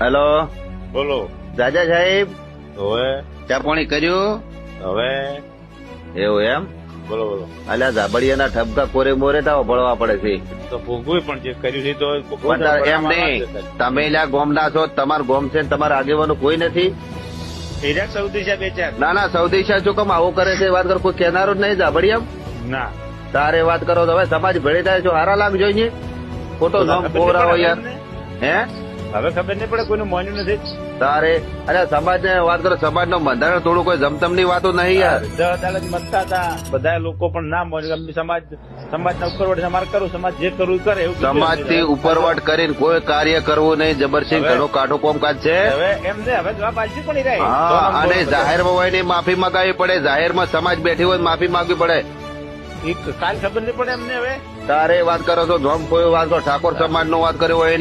Hello. બોલો. જાજા સાહેબ. હવે? ચા પાણી કર્યું? હવે? એવું એમ? બોલો બોલો. અલ્યા ઝાબડિયાના ઠપકા કોરે મોરે તો ભળવા પડે છે. તો ભોગવું પણ જે કર્યું છે તો એમ નહીં. તમે લ્યા ગોમના છો તમાર ગોમ છે તમારા આગેવાનો કોઈ નથી? ના ના સૌદી શાહ શું કમ આવું કરે છે? વાત કરો કોઈ કહેનારો જ નહીં ઝાબડિયા ના. તારે વાત કરો તો હવે સમાજ ભેળી થાય છો. હારા લાગ જોઈએ ખોટો નામ કોરા હોય યાર. હે? હવે ખબર નહીં પડે કોઈનું માન્યું નથી. તારે અરે સમાજ ને વાત કરો સમાજ નો બંધારણ થોડું કોઈ જમતમની વાતો નહીં યાર. અદાલત મતતા હતા બધા લોકો પણ ના માન્યું. સમાજ સમાજ ના ઉપરવટ અમારે કરું સમાજ જે કરવું કરે એવું સમાજથી ઉપરવટ કરીને કોઈ કાર્ય કરવું નહીં. જબરસિંહ ઘણો કાઢો કોમકાજ છે. હવે એમ ને હવે જવાબ આપશે પણ રહે. હા અને જાહેર હોયની માફી માંગાવી પડે. જાહેરમાં સમાજ બેઠી હોય માફી માંગવી પડે. કાલ ખબર નહીં પડે એમને હવે. તારે વાત કરો છો ધોમ કોઈ વાત કરો ઠાકોર સમાજ નો વાત કર્યો હોય